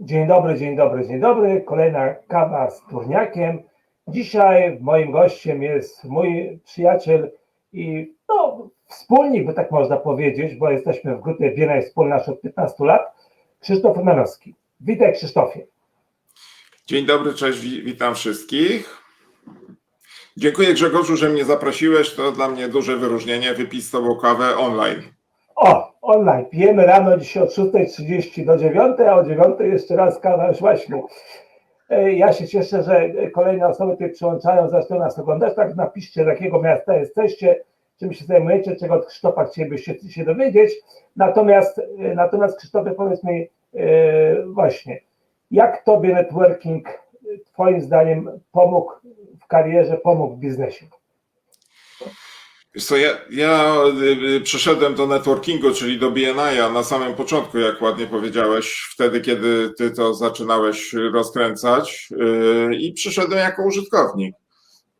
Dzień dobry, dzień dobry, dzień dobry. Kolejna kawa z turniakiem. Dzisiaj moim gościem jest mój przyjaciel i no, wspólnik, by tak można powiedzieć, bo jesteśmy w grupie Wiena i Wspólna już od 15 lat, Krzysztof Romanowski. Witaj Krzysztofie. Dzień dobry, cześć, wi- witam wszystkich. Dziękuję Grzegorzu, że mnie zaprosiłeś. To dla mnie duże wyróżnienie wypić z tobą kawę online. O, online. Pijemy rano dzisiaj od 6.30 do 9, a o 9 jeszcze raz kawa już właśnie. Ja się cieszę, że kolejne osoby tutaj przyłączają, zaczną nas oglądać. Tak napiszcie, z jakiego miasta jesteście, czym się zajmujecie, czego od Krzysztofa chcielibyście się dowiedzieć. Natomiast, e, natomiast Krzysztofie, powiedz mi e, właśnie, jak Tobie networking e, Twoim zdaniem pomógł w karierze, pomógł w biznesie? Wiesz co, ja, ja y, y, przyszedłem do networkingu, czyli do BNI na samym początku, jak ładnie powiedziałeś, wtedy, kiedy ty to zaczynałeś rozkręcać y, i przyszedłem jako użytkownik.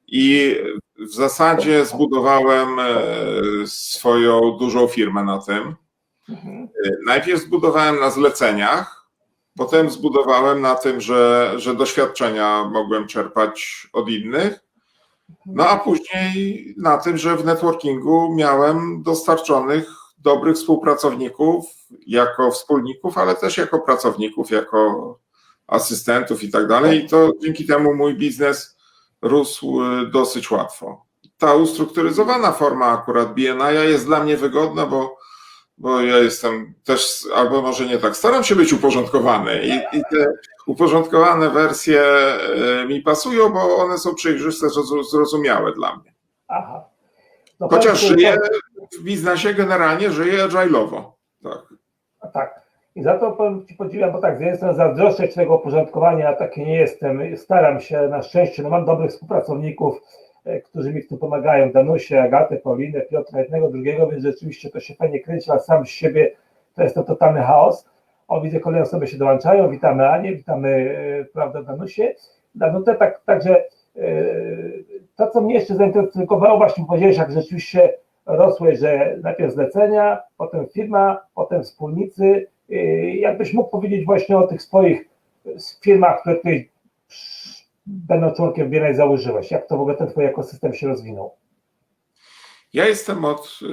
I w zasadzie zbudowałem e, swoją dużą firmę na tym. Mhm. Najpierw zbudowałem na zleceniach, potem zbudowałem na tym, że, że doświadczenia mogłem czerpać od innych, no a później na tym, że w networkingu miałem dostarczonych dobrych współpracowników jako wspólników, ale też jako pracowników, jako asystentów i tak dalej. I to dzięki temu mój biznes rósł y, dosyć łatwo. Ta ustrukturyzowana forma akurat BNI jest dla mnie wygodna, bo bo ja jestem też, albo może nie tak, staram się być uporządkowany i, i te uporządkowane wersje e, mi pasują, bo one są przejrzyste, zrozu- zrozumiałe dla mnie. Aha. No Chociaż mi, żyję w biznesie generalnie, żyję agile'owo. Tak. A Tak. I za to powiem Ci podziwiam, bo tak, z jednej strony zazdroszczę Ci tego uporządkowania, a taki nie jestem. Staram się, na szczęście, no mam dobrych współpracowników, e, którzy mi w tym pomagają. Danusię, Agatę, Paulinę, Piotra, jednego, drugiego, więc rzeczywiście to się fajnie kręci, ale sam z siebie to jest to totalny chaos. O, widzę, kolejne osoby się dołączają. Witamy Anię, witamy, e, prawda, Danusię. Danutę, tak, także e, to, co mnie jeszcze zaintrygowało, właśnie powiedziałeś, jak rzeczywiście rosłeś, że najpierw zlecenia, potem firma, potem wspólnicy. Yy, Jakbyś mógł powiedzieć właśnie o tych swoich firmach, które ty będą członkiem BNI założyłeś, jak to w ogóle ten twój ekosystem się rozwinął? Ja jestem od, y,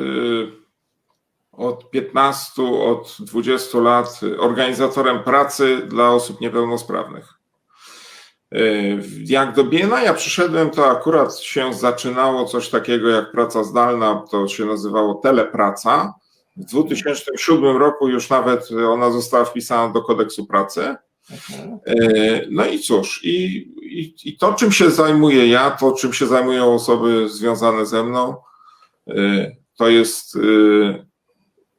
od 15, od 20 lat organizatorem pracy dla osób niepełnosprawnych. Y, Jak do BNI ja przyszedłem, to akurat się zaczynało coś takiego jak praca zdalna, to się nazywało telepraca. W 2007 roku już nawet ona została wpisana do kodeksu pracy. Mhm. No i cóż, i, i, i to, czym się zajmuję ja, to, czym się zajmują osoby związane ze mną, e, to jest e,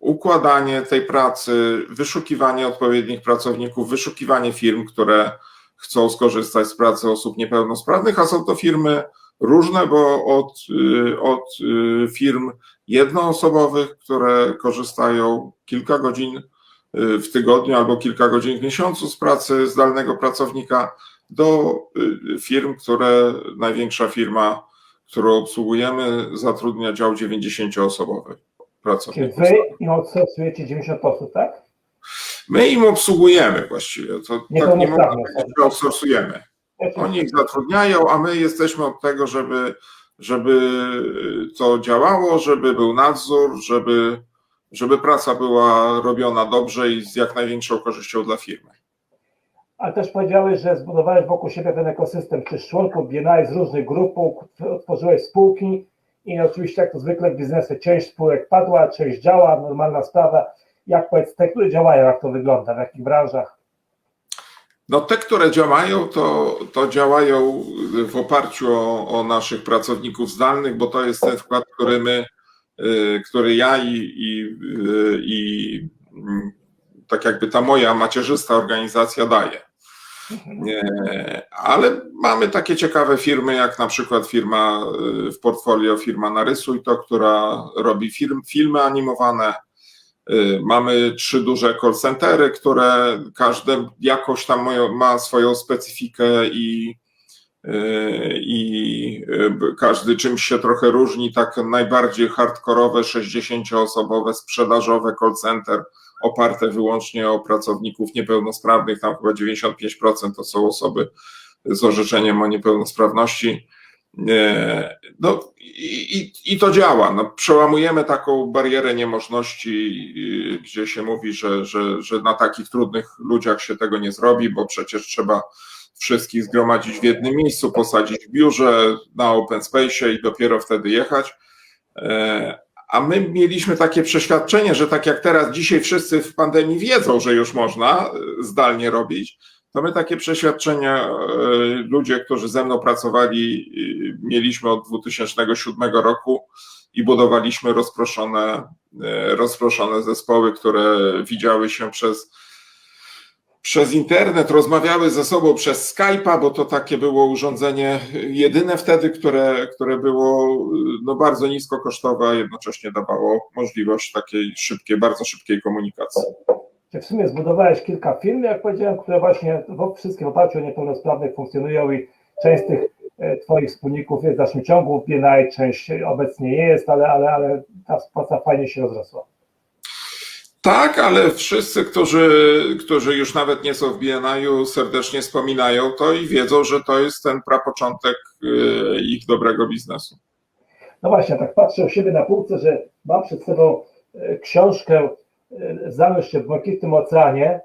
układanie tej pracy, wyszukiwanie odpowiednich pracowników, wyszukiwanie firm, które chcą skorzystać z pracy osób niepełnosprawnych, a są to firmy różne, bo od, e, od e, firm jednoosobowych, które korzystają kilka godzin y, w tygodniu albo kilka godzin w miesiącu z pracy zdalnego pracownika do y, firm, które największa firma, którą obsługujemy, zatrudnia dział 90-osobowy Pracowników. wy im outsourcujecie 90 osób, tak? My im obsługujemy właściwie, to tak nie można powiedzieć, że outsourcujemy. Oni ich zatrudniają, a my jesteśmy od tego, żeby, żeby to działało, żeby był nadzór, żeby, żeby praca była robiona dobrze i z jak największą korzyścią dla firmy. Ale też powiedziałeś, że zbudowałeś wokół siebie ten ekosystem, czy członków BNI z różnych grup, otworzyłeś spółki i oczywiście jak to zwykle w biznesie część spółek padła, część działa, normalna sprawa. Jak powiedz, te, które działają, jak to wygląda, w jakich branżach? No te, które działają, to, to działają w oparciu o, o naszych pracowników zdalnych, bo to jest ten wkład, który my, y, który ja i, i, y, i mm, tak jakby ta moja macierzysta organizacja daje. Ale mamy takie ciekawe firmy, jak na przykład firma y, w portfolio, firma Narysuj to, która robi filmy animowane. Y, Mamy trzy duże call centery, które każde jakoś tam ma swoją specyfikę i, y, i każdy czymś się trochę różni. Tak najbardziej hardkorowe, 60-osobowe, sprzedażowe call center oparte wyłącznie o pracowników niepełnosprawnych, tam chyba 95% to są osoby z orzeczeniem o niepełnosprawności. E, No i, i, i to działa. No, przełamujemy taką barierę niemożności, y, gdzie się mówi, że, że, że na takich trudnych ludziach się tego nie zrobi, bo przecież trzeba wszystkich zgromadzić w jednym miejscu, posadzić w biurze na open space i dopiero wtedy jechać. A my mieliśmy takie przeświadczenie, że tak jak teraz dzisiaj wszyscy w pandemii wiedzą, że już można e, zdalnie robić, to my takie przeświadczenia, e, ludzie, którzy ze mną pracowali, e, mieliśmy od 2007 roku i budowaliśmy rozproszone, rozproszone zespoły, które widziały się przez, przez internet, rozmawiały ze sobą przez Skype'a, bo to takie było urządzenie jedyne wtedy, które, które było no, bardzo niskokosztowe, a jednocześnie dawało możliwość takiej szybkiej, bardzo szybkiej komunikacji. W sumie zbudowałeś kilka firm, jak powiedziałem, które właśnie w, wszystkie w oparciu o niepełnosprawnych funkcjonują i część z tych e, Twoich wspólników jest w dalszym ciągu BNI, część obecnie nie jest, ale, ale, ale ta współpraca fajnie się rozrosła. Tak, ale wszyscy, którzy, którzy już nawet nie są w BNI-u, serdecznie wspominają to i wiedzą, że to jest ten prapoczątek y, ich dobrego biznesu. No właśnie, tak patrzę u siebie na półce, że mam przed sobą e, książkę e, Zanurz się w błękitnym oceanie.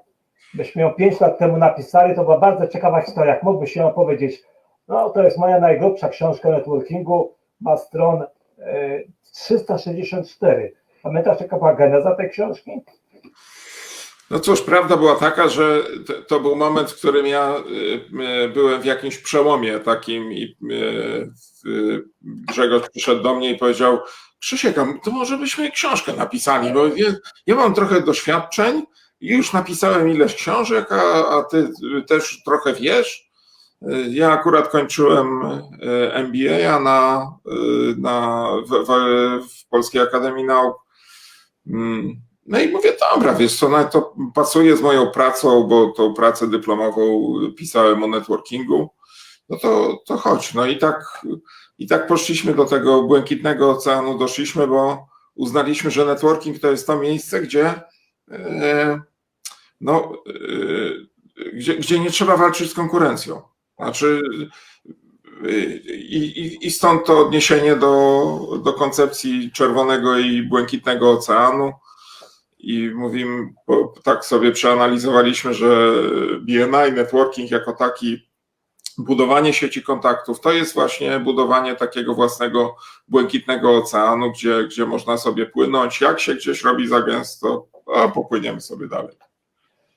Myśmy ją 5 lat temu napisali, to była bardzo ciekawa historia. Jak mógłbyś się opowiedzieć? No, to jest moja najgrubsza książka networkingu, ma stron e, 364. Pamiętasz, jaka była geneza tej książki? No cóż, prawda była taka, że to, był moment, w którym ja y, y, byłem w jakimś przełomie takim i y, Grzegorz przyszedł do mnie i powiedział Krzysiek, to może byśmy książkę napisali, bo ja, ja mam trochę doświadczeń już napisałem ileś książek, a, a ty też trochę wiesz. Ja akurat kończyłem MBA na, na, w, w Polskiej Akademii Nauk. Mm, No i mówię, dobra, wiesz co, to pasuje z moją pracą, bo tą pracę dyplomową pisałem o networkingu. No to, to chodź. No i tak, i tak poszliśmy do tego błękitnego oceanu, doszliśmy, bo uznaliśmy, że networking to jest to miejsce, gdzie e, no, e, gdzie, gdzie nie trzeba walczyć z konkurencją. Znaczy, i, i, I stąd to odniesienie do, do koncepcji czerwonego i błękitnego oceanu. I mówimy, tak sobie przeanalizowaliśmy, że BNI, networking jako taki, budowanie sieci kontaktów, to jest właśnie budowanie takiego własnego błękitnego oceanu, gdzie, gdzie można sobie płynąć. Jak się gdzieś robi za gęsto, a popłyniemy sobie dalej.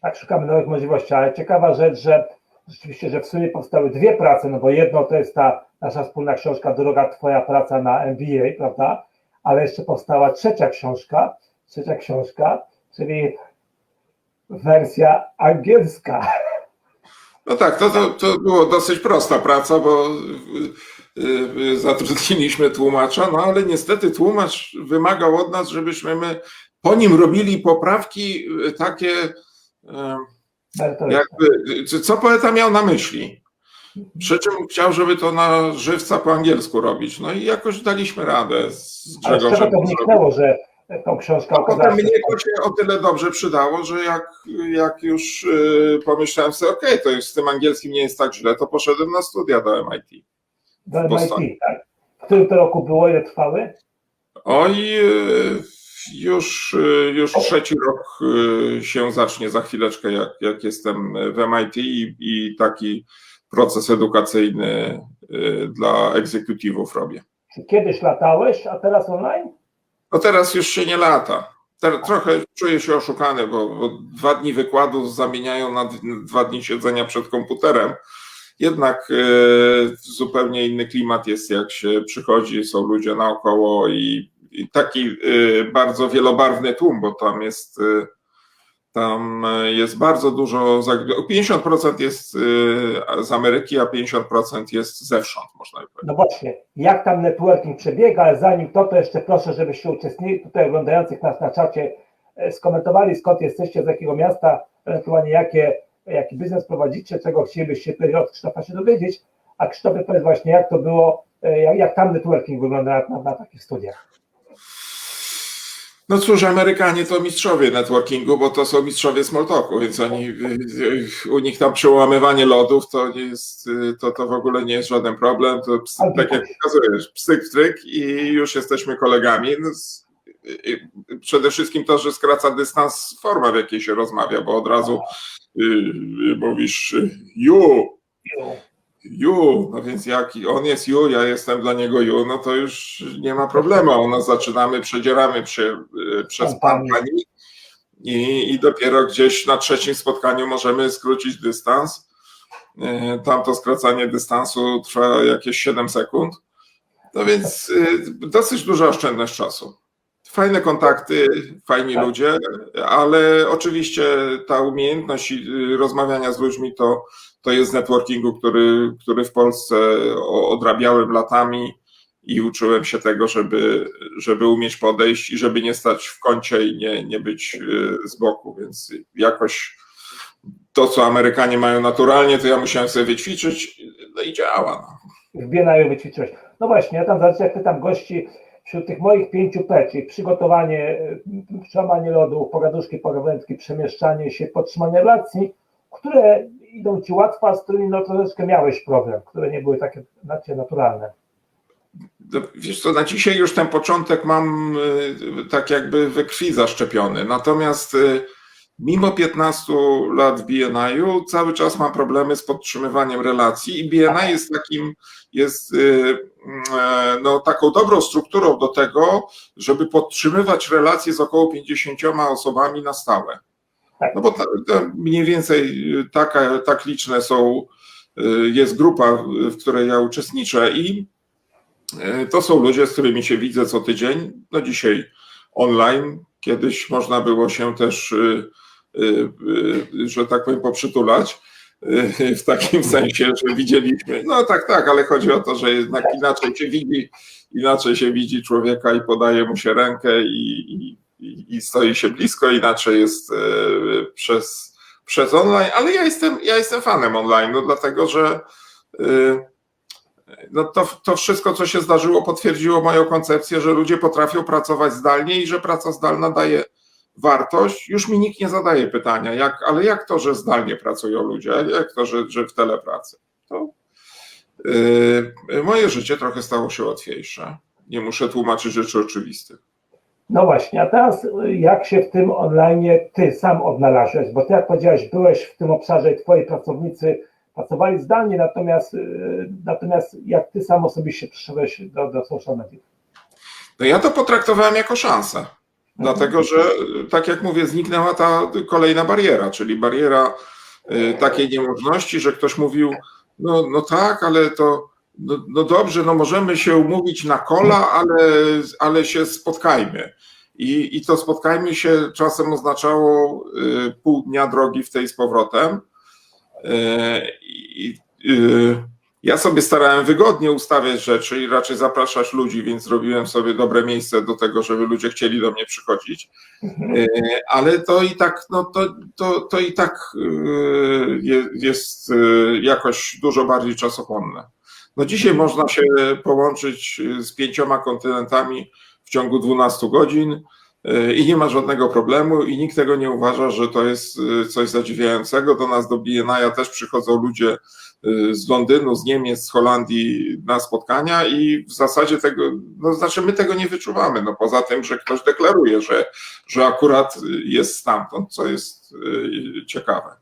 Tak, szukamy nowych możliwości, ale ciekawa rzecz, że rzeczywiście, że w sumie powstały dwie prace, no bo jedno to jest ta nasza wspólna książka Droga Twoja praca na MBA, prawda? Ale jeszcze powstała trzecia książka, trzecia książka, czyli wersja angielska. No tak, to, to, to było dosyć prosta praca, bo y, y, zatrudniliśmy tłumacza, no ale niestety tłumacz wymagał od nas, żebyśmy my po nim robili poprawki y, takie, y, jakby, co poeta miał na myśli. Przy czym chciał, żeby to na żywca po angielsku robić. No i jakoś daliśmy radę z Ale z czego Grzegorzem. to wniknęło, że tą książkę A potem okazała się... mnie to się o tyle dobrze przydało, że jak, jak już y, pomyślałem sobie, okej, to już z tym angielskim nie jest tak źle, to poszedłem na studia do MIT. do. MIT, tak? W którym to roku było, ile trwały? Oj, y, już, y, już trzeci rok y, się zacznie za chwileczkę, jak, jak jestem w MIT i, i taki proces edukacyjny y, dla egzekutywów robię. Czy kiedyś latałeś, a teraz online? No teraz już się nie lata. Trochę czuję się oszukany, bo, bo dwa dni wykładu zamieniają na dwa dni siedzenia przed komputerem. Jednak e, zupełnie inny klimat jest, jak się przychodzi, są ludzie naokoło i taki e, bardzo wielobarwny tłum, bo tam jest, e, tam e, jest bardzo dużo, zag- 50% jest z Ameryki, a 50% jest zewsząd, można powiedzieć. No właśnie, jak tam networking przebiega, ale zanim to, to jeszcze proszę, żebyście uczestnicy tutaj oglądających nas na czacie e, skomentowali, skąd jesteście, z jakiego miasta, ewentualnie jakie, jaki biznes prowadzicie, czego chcielibyście tutaj od Krzysztofa się dowiedzieć, a Krzysztofie powiedz właśnie, jak to było, e, jak, jak tam networking wygląda na, na takich studiach. No cóż, Amerykanie to mistrzowie networkingu, bo to są mistrzowie small talku, więc oni, u nich tam przełamywanie lodów to nie jest, to, to w ogóle nie jest żaden problem. To ps, tak jak pokazujesz, pstryk, pstryk i już jesteśmy kolegami. No, przede wszystkim to, że skraca dystans forma, w jakiej się rozmawia, bo od razu y, y, mówisz y, you, Ju, no więc jak on jest Ju, ja jestem dla niego Ju, no to już nie ma problemu. nas zaczynamy, przedzieramy przy, y, przez Pan pan pani. i, i dopiero gdzieś na trzecim spotkaniu możemy skrócić dystans. Y, Tam to skracanie dystansu trwa jakieś 7 sekund. No więc y, dosyć duża oszczędność czasu. Fajne kontakty, fajni Tak. ludzie, ale oczywiście ta umiejętność y, rozmawiania z ludźmi to, to jest networkingu, który, który w Polsce odrabiałem latami i uczyłem się tego, żeby, żeby umieć podejść i żeby nie stać w kącie i nie, nie być y, z boku, więc jakoś to, co Amerykanie mają naturalnie, to ja musiałem sobie wyćwiczyć, no i działa. No. w BNI wyćwiczyłeś. No właśnie, ja tam zazwyczaj pytam gości wśród tych moich pięciu P, czyli przygotowanie, przełamanie lodu, pogaduszki, pogawędki, przemieszczanie się, podtrzymanie relacji, które idą Ci łatwo, a z którymi no troszeczkę miałeś problem, które nie były takie na Ciebie naturalne. Wiesz co, na dzisiaj już ten początek mam y, tak jakby we krwi zaszczepiony. Natomiast y, mimo 15 lat w BNI-u cały czas mam problemy z podtrzymywaniem relacji i BNI jest takim, jest y, e, no, taką dobrą strukturą do tego, żeby podtrzymywać relacje z około 50 osobami na stałe. No bo ta, ta mniej więcej y, taka, tak liczne są, y, jest grupa, w której ja uczestniczę i To są ludzie, z którymi się widzę co tydzień. No dzisiaj online. Kiedyś można było się też, że tak powiem, poprzytulać. y, W takim sensie, że widzieliśmy. No tak, tak, ale chodzi o to, że jednak inaczej się widzi, inaczej się widzi człowieka i podaje mu się rękę i, i, i stoi się blisko, inaczej jest przez, przez online, ale ja jestem, ja jestem fanem online, no dlatego, że y, no to, to wszystko, co się zdarzyło, potwierdziło moją koncepcję, że ludzie potrafią pracować zdalnie i że praca zdalna daje wartość. Już mi nikt nie zadaje pytania, jak, ale jak to, że zdalnie pracują ludzie, jak to, że, że w telepracy? To yy, moje życie trochę stało się łatwiejsze. Nie muszę tłumaczyć rzeczy oczywistych. No właśnie, a teraz y, jak się w tym online Ty sam odnalazłeś? Bo Ty jak powiedziałeś, byłeś w tym obszarze i Twoi pracownicy pracowali zdalnie, natomiast, y, natomiast jak Ty sam osobiście przyszedłeś do, do social media? No ja to potraktowałem jako szansę. Dlatego, że tak jak mówię, zniknęła ta kolejna bariera, czyli bariera y, takiej niemożności, że ktoś mówił, no, no tak, ale to no, no dobrze, no możemy się umówić na kola, ale, ale się spotkajmy. I, I to spotkajmy się czasem oznaczało y, pół dnia drogi w tej z powrotem. Y, I, y, ja sobie starałem wygodnie ustawiać rzeczy i raczej zapraszać ludzi, więc zrobiłem sobie dobre miejsce do tego, żeby ludzie chcieli do mnie przychodzić. E, Ale to i tak, no to, to, to i tak e, je- jest e, jakoś dużo bardziej czasochłonne. No dzisiaj można się połączyć z pięcioma kontynentami w ciągu 12 godzin i nie ma żadnego problemu i nikt tego nie uważa, że to jest coś zadziwiającego. Do nas do BNI też przychodzą ludzie z Londynu, z Niemiec, z Holandii na spotkania i w zasadzie tego, no znaczy my tego nie wyczuwamy, no poza tym, że ktoś deklaruje, że, że akurat jest stamtąd, co jest y, ciekawe.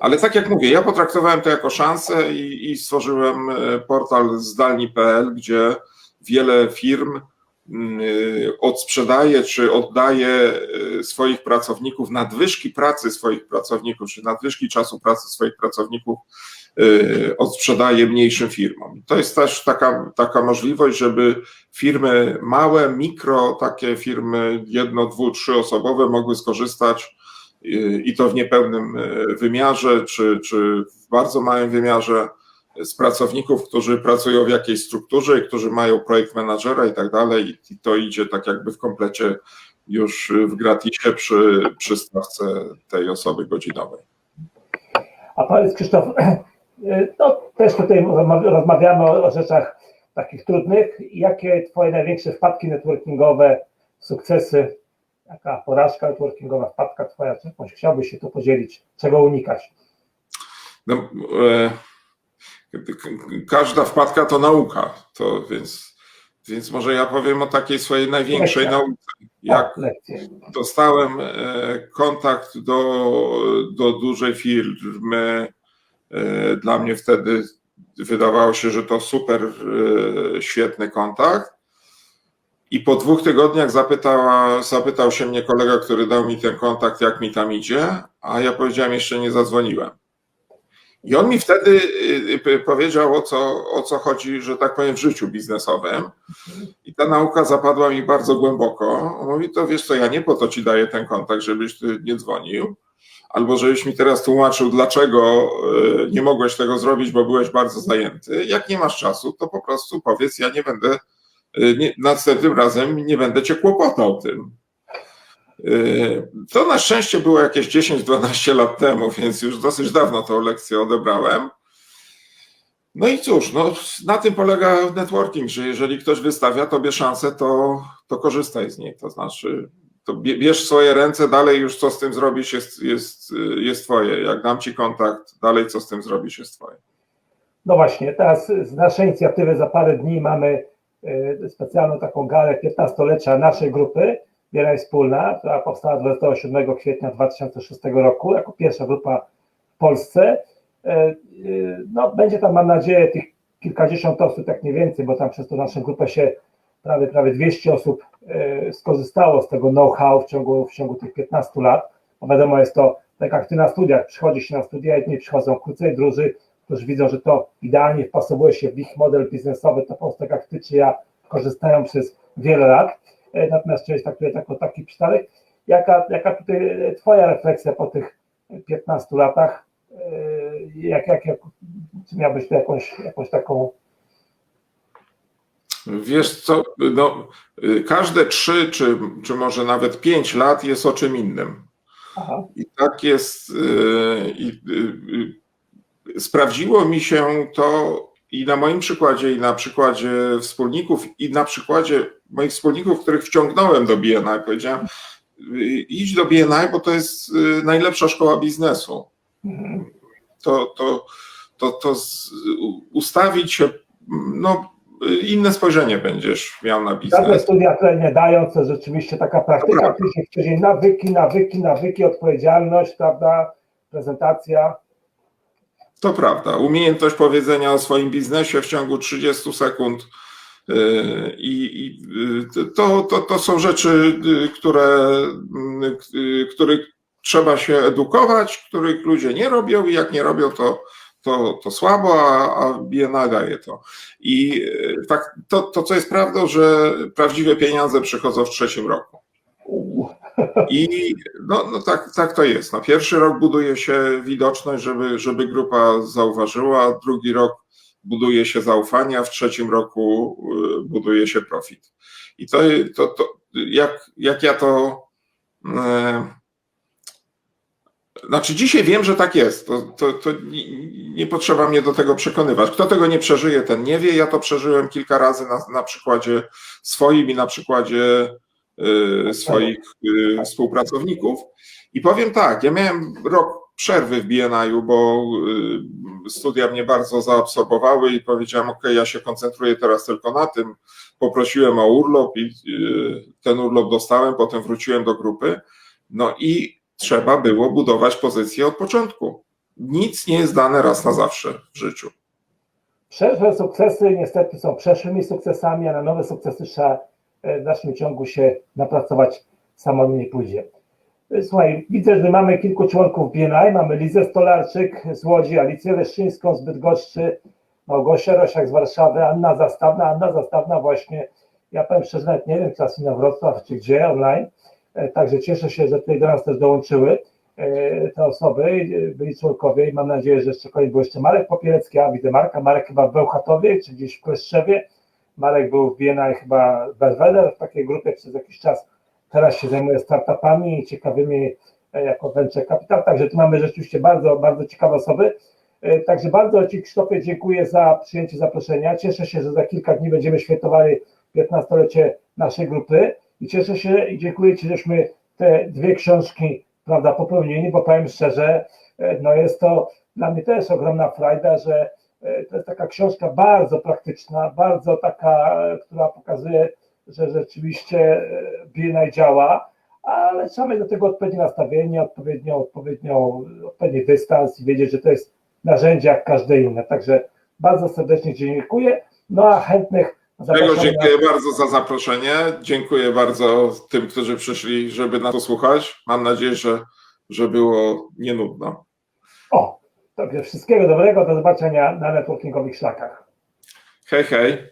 Ale tak jak mówię, ja potraktowałem to jako szansę i, i stworzyłem y, portal zdalni.pl, gdzie wiele firm y, odsprzedaje czy oddaje y, swoich pracowników, nadwyżki pracy swoich pracowników, czy nadwyżki czasu pracy swoich pracowników y, odsprzedaje mniejszym firmom. To jest też taka, taka możliwość, żeby firmy małe, mikro, takie firmy jedno, dwu, trzyosobowe mogły skorzystać y, i to w niepełnym y, wymiarze, czy, czy w bardzo małym wymiarze z pracowników, którzy pracują w jakiejś strukturze i którzy mają projekt menadżera i tak dalej i to idzie tak jakby w komplecie już w gratisie przy, przy stawce tej osoby godzinowej. A powiedz Krzysztof, no też tutaj rozmawiamy o, o rzeczach takich trudnych. Jakie Twoje największe wpadki networkingowe, sukcesy, taka porażka networkingowa, wpadka twoja, czy jakąś chciałbyś się tu podzielić, czego unikać? No, e, każda wpadka to nauka, to więc, więc może ja powiem o takiej swojej największej Lekcja. nauce. Jak O, lekcje. dostałem e, kontakt do, do dużej firmy, e, dla mnie wtedy wydawało się, że to super e, świetny kontakt. I po dwóch tygodniach zapytała, zapytał się mnie kolega, który dał mi ten kontakt, jak mi tam idzie, a ja powiedziałem, jeszcze nie zadzwoniłem. I on mi wtedy y, y, powiedział, o co, o co chodzi, że tak powiem, w życiu biznesowym. I ta nauka zapadła mi bardzo głęboko. On Mówi, to wiesz co, ja nie po to ci daję ten kontakt, żebyś ty nie dzwonił, albo żebyś mi teraz tłumaczył, dlaczego y, nie mogłeś tego zrobić, bo byłeś bardzo zajęty. Jak nie masz czasu, to po prostu powiedz, ja nie będę, nie, następnym razem nie będę cię kłopotał tym. Y, To na szczęście było jakieś 10-12 lat temu, więc już dosyć dawno tą lekcję odebrałem. No i cóż, no, na tym polega networking, że jeżeli ktoś wystawia tobie szansę, to, to korzystaj z niej. To znaczy, to bie- bierz swoje ręce, dalej już co z tym zrobisz jest, jest, jest twoje. Jak dam ci kontakt, dalej co z tym zrobisz jest twoje. No właśnie, teraz z naszej inicjatywy za parę dni mamy y, specjalną taką galę 15-lecia naszej grupy, Bieraj Wspólna, która powstała 27 kwietnia 2006 roku jako pierwsza grupa w Polsce. Y, y, No, będzie tam, mam nadzieję, tych kilkadziesiąt osób, tak nie więcej, bo tam przez tą naszą grupę się prawie, prawie 200 osób y, skorzystało z tego know-how w ciągu, w ciągu tych 15 lat. Bo wiadomo, jest to tak jak ty na studiach, przychodzi się na studia, jedni przychodzą krócej, drudzy którzy widzą, że to idealnie wpasowuje się w ich model biznesowy, to po prostu tak jak ty czy ja korzystają przez wiele lat. E, Natomiast chciałeś tak, jako taki przypadek. Jaka, jaka tutaj e, twoja refleksja po tych 15 latach? E, Jak, jak, jak, czy miałbyś tu jakąś, jakąś taką Wiesz co, no, y, każde trzy czy, czy może nawet pięć lat jest o czym innym. aha, I tak jest. y, I y, y, sprawdziło mi się to i na moim przykładzie, i na przykładzie wspólników, i na przykładzie moich wspólników, których wciągnąłem do BNI. Powiedziałem, y, idź do BNI, bo to jest y, najlepsza szkoła biznesu. To, to, to, to ustawić się, no, inne spojrzenie będziesz miał na Żadne biznes. studia tyle nie dają, to rzeczywiście taka praktyka, później wcześniej nawyki, nawyki, nawyki, odpowiedzialność, prawda, prezentacja. To prawda. Umiejętność powiedzenia o swoim biznesie w ciągu 30 sekund. yy, I, i yy, to, to, to są rzeczy, yy, które, których trzeba się edukować, których ludzie nie robią i jak nie robią, to, to, to słabo, a, a daje to. I tak, to, to, co jest prawdą, że prawdziwe pieniądze przychodzą w trzecim roku. I no, no tak, tak to jest. No, pierwszy rok buduje się widoczność, żeby, żeby grupa zauważyła, drugi rok buduje się zaufanie, a w trzecim roku y, buduje się profit. I to, to, to jak, jak ja to. e, Znaczy, dzisiaj wiem, że tak jest. To, to, to nie, nie potrzeba mnie do tego przekonywać. Kto tego nie przeżyje, ten nie wie. Ja to przeżyłem kilka razy na, na przykładzie swoim i na przykładzie swoich y, współpracowników. I powiem tak, ja miałem rok przerwy w BNI-u, bo y, studia mnie bardzo zaabsorbowały i powiedziałem, ok, ja się koncentruję teraz tylko na tym. Poprosiłem o urlop i y, ten urlop dostałem, potem wróciłem do grupy. No i trzeba było budować pozycję od początku. Nic nie jest dane raz na zawsze w życiu. Przeszłe sukcesy niestety są przeszłymi sukcesami, a na nowe sukcesy trzeba w dalszym ciągu się napracować, samo nie pójdzie. E, Słuchaj, widzę, że mamy kilku członków BNI, mamy Lizę Stolarczyk z Łodzi, Alicję Leszczyńską z Bydgoszczy, Małgosię Rosiak z Warszawy, Anna Zastawna, Anna Zastawna właśnie, ja powiem szczerze, nawet nie wiem, czy na Wrocław, czy gdzie, online, E, także cieszę się, że tutaj do nas też dołączyły e, te osoby, e, byli członkowie i mam nadzieję, że jeszcze kolejny był jeszcze Marek Popielecki, a widzę Marka, Marek chyba w Bełchatowie, czy gdzieś w Kleszczewie, Marek był w BNI chyba w Belvedere w takiej grupie przez jakiś czas, teraz się zajmuje startupami ciekawymi e, jako venture capital, także tu mamy rzeczywiście bardzo, bardzo ciekawe osoby. E, Także bardzo Ci Krzysztofie dziękuję za przyjęcie zaproszenia. Cieszę się, że za kilka dni będziemy świętowali 15-lecie naszej grupy i cieszę się i dziękuję Ci, żeśmy te dwie książki, prawda, popełnili, bo powiem szczerze, e, no jest to dla mnie też ogromna frajda, że to jest taka książka bardzo praktyczna, bardzo taka, e, która pokazuje, że rzeczywiście e, BNI działa, ale trzeba mieć do tego odpowiednie nastawienie, odpowiednio, odpowiednio, odpowiedni dystans i wiedzieć, że to jest narzędzie jak każde inne. Także bardzo serdecznie dziękuję. No a chętnych Tego zapraszamy na- dziękuję bardzo za zaproszenie. Dziękuję bardzo tym, którzy przyszli, żeby nas posłuchać. Mam nadzieję, że, że było nie nudno. O, także wszystkiego dobrego, do zobaczenia na networkingowych szlakach. Hej, hej.